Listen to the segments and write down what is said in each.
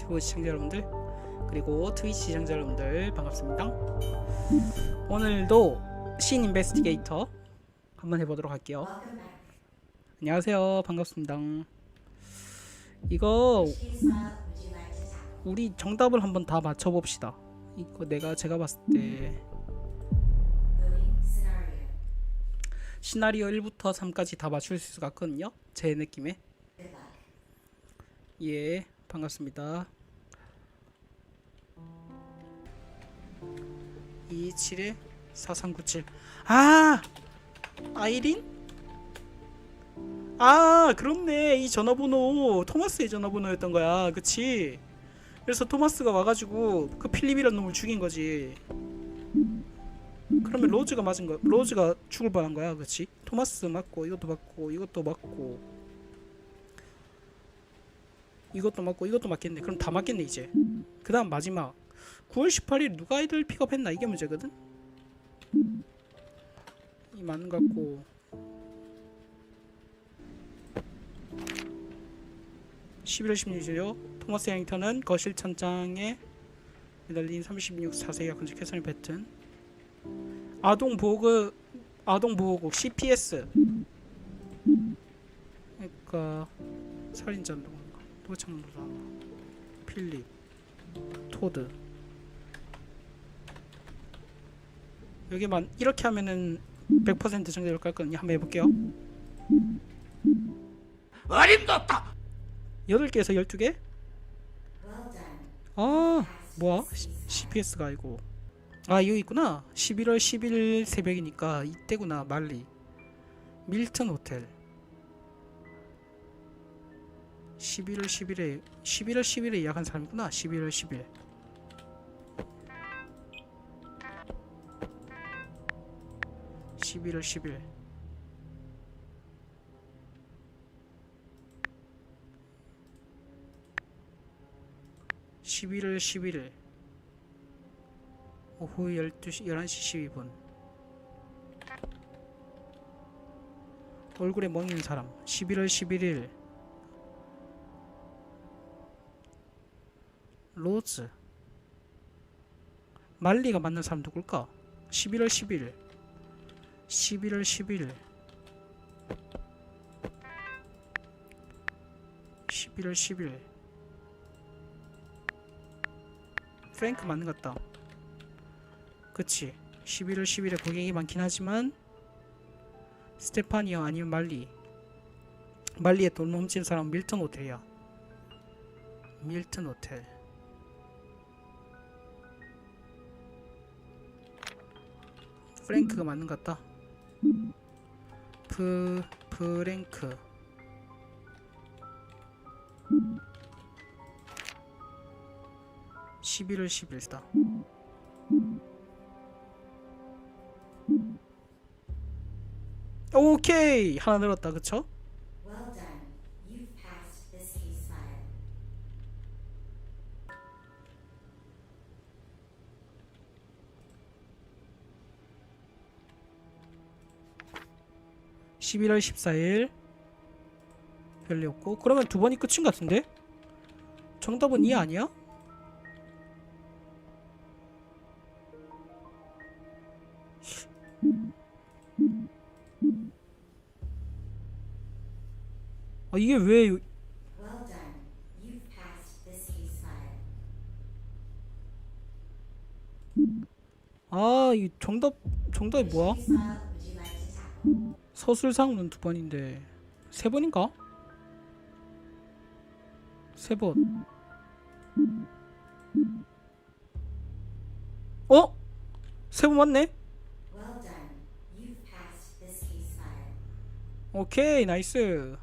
유튜브 시청자 여러분들 그리고 트위치 시청자 여러분들 반갑습니다. 오늘도 신 인베스티게이터 한번 해보도록 할게요. 안녕하세요. 반갑습니다. 이거 우리 정답을 한번 다 맞춰봅시다. 이거 내가 제가 봤을 때 시나리오 1부터 3까지 다 맞출 수 있거든요. 제 느낌에. 예, 반갑습니다. 227에 4397. 아! 아이린? 아, 그렇네. 이 전화번호 토마스의 전화번호였던 거야. 그치? 그래서 토마스가 와가지고 그 필립이라는 놈을 죽인 거지. 그러면 로즈가 맞은 거, 로즈가 죽을 뻔한 거야, 그렇지? 토마스 맞고 이것도 맞고 이것도 맞고 이것도 맞고 이것도 맞겠네. 그럼 다 맞겠네 이제. 그 다음 마지막 9월 18일 누가 아이들 픽업했나 이게 문제거든. 이 맞는 것 같고 11월 16일이요. 토마스 양턴은 거실 천장에 매달린 36 4세기가 건축 해선을 뱉은 아동 보호구 아동 보호국 CPS 그러니까 살인자 누군 가 도창노사 필립 토드. 여기만 이렇게 하면은 100% 정답일 것 같거든요. 한번 해볼게요. 어림도 없다. 8개에서 12개? 아 뭐야? CPS가 아니고. 아 이거 있구나. 11월 10일 새벽이니까 이때구나 말리. 밀턴 호텔 11월 10일에 11월 10일에 예약한 사람이구나. 11월 10일. (11월 10일) 11월 11일. 오후 12시 11시 12분. 얼굴에 멍 있는 사람. 11월 11일 로즈 말리가 만난 사람 누굴까? 11월 10일 11월 10일 11월 10일 프랭크 맞는 것 같다. 그치. 11월 10일에 고객이 많긴 하지만 스테파니어 아니면 말리. 말리에 돈 훔친 사람 밀턴 호텔이야. 밀턴 호텔. 프랭크가 맞는 것 같다. 프 프랭크. (11월 10일이다) 오케이 하나 늘었다 그쵸? 11월 14일 별리 없고 그러면 두 번이 끝인 것 같은데? 정답은 이 아니야? 아 이게 왜. 아, 이 정답 정답이 뭐야? 서술상은 두 번인데 세 번인가? 세 번. 어? 세 번 맞네? 오케이, 나이스.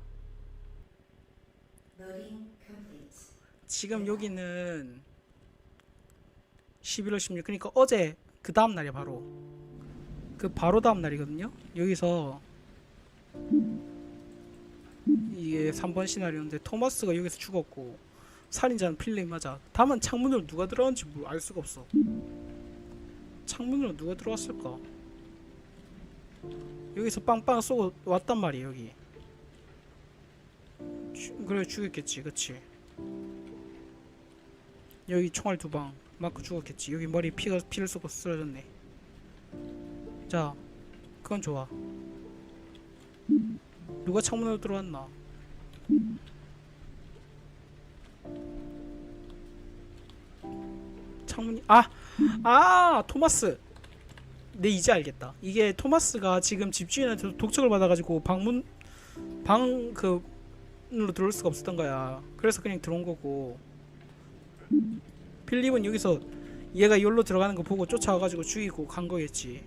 지금 여기는 11월 16일 그러니까 어제 그 다음 날이야 바로 그 바로 다음 날이거든요 여기서 이게 3번 시나리오인데 토마스가 여기서 죽었고 살인자는 필립 맞아. 다만 창문으로 누가 들어왔는지 뭐알 수가 없어. 창문으로 누가 들어왔을까? 여기서 빵빵 쏘고 왔단 말이야 여기. 주- 그래 죽였겠지 그치? 여기 총알 두 방 맞고 죽었겠지. 여기 머리 피가 피를 쏟고 쓰러졌네. 자 그건 좋아 누가 창문으로 들어왔나? 창문이 아 아! 토마스! 내 이제 알겠다. 이게 토마스가 지금 집주인한테 독촉을 받아가지고 방문 방 그로 들어올 수가 없었던 거야. 그래서 그냥 들어온 거고. 필립은 여기서 얘가 여기로 들어가는 거 보고 쫓아와가지고 죽이고 간 거겠지.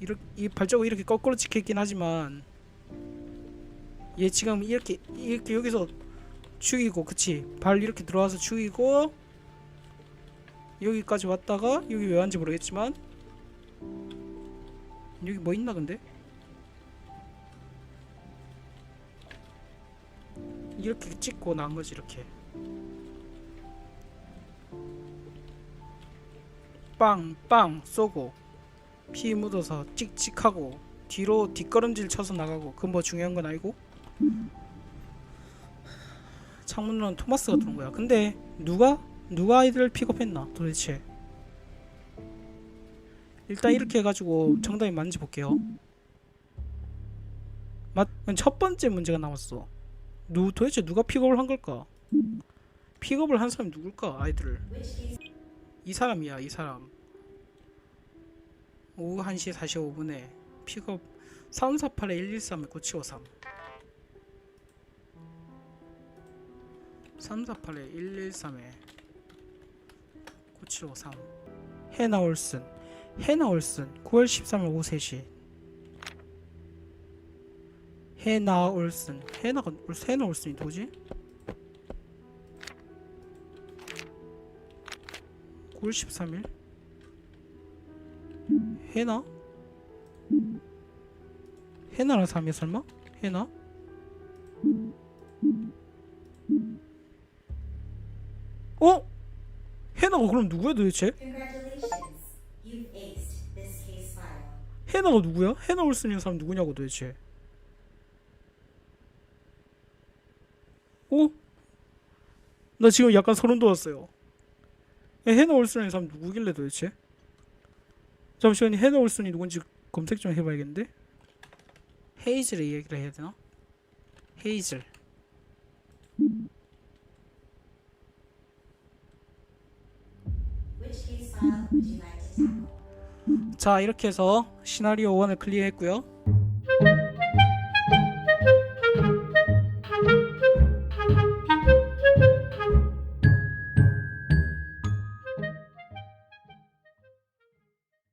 이렇게 이 발자국 이렇게 거꾸로 찍혀 있긴 하지만 얘 지금 이렇게 이렇게 여기서 죽이고 그치? 발 이렇게 들어와서 죽이고 여기까지 왔다가 여기 왜 왔는지 모르겠지만 여기 뭐 있나 근데? 이렇게 찍고 난 거지 이렇게. 빵빵 쏘고 피 묻어서 찍찍하고 뒤로 뒷걸음질 쳐서 나가고 그건 뭐 중요한 건 아니고? 창문으로는 토마스가 들어온 거야. 근데 누가 누가 아이들을 픽업했나 도대체? 일단 이렇게 해가지고 정답이 맞는지 볼게요. 맞, 첫 번째 문제가 남았어. 누 도대체 누가 픽업을 한 걸까? 픽업을 한 사람이 누굴까 아이들을? 이 사람이야 이 사람 오후 1시 45분에 픽업 348에 113에 9753 348에 113에 9753 해나 올슨 해나 올슨 9월 13일 오후 3시. 해나 올슨 해나가 해나 올슨이 누구지? 9월 13일 해나? 해나라는 사람이야 설마? 해나? 어? 해나가 그럼 누구야 도대체? 해나가 누구야? 해나 올슨이라는 사람 누구냐고 도대체 어? 나 지금 약간 소름 돋았어요 해나 올슨이라는 사람 누구길래 도대체? 잠시만요 해나 올슨이 누군지 검색 좀 해봐야겠는데 헤이즐의 이야기를 해야 되나? 헤이즐? 자 이렇게 해서 시나리오 1을 클리어했고요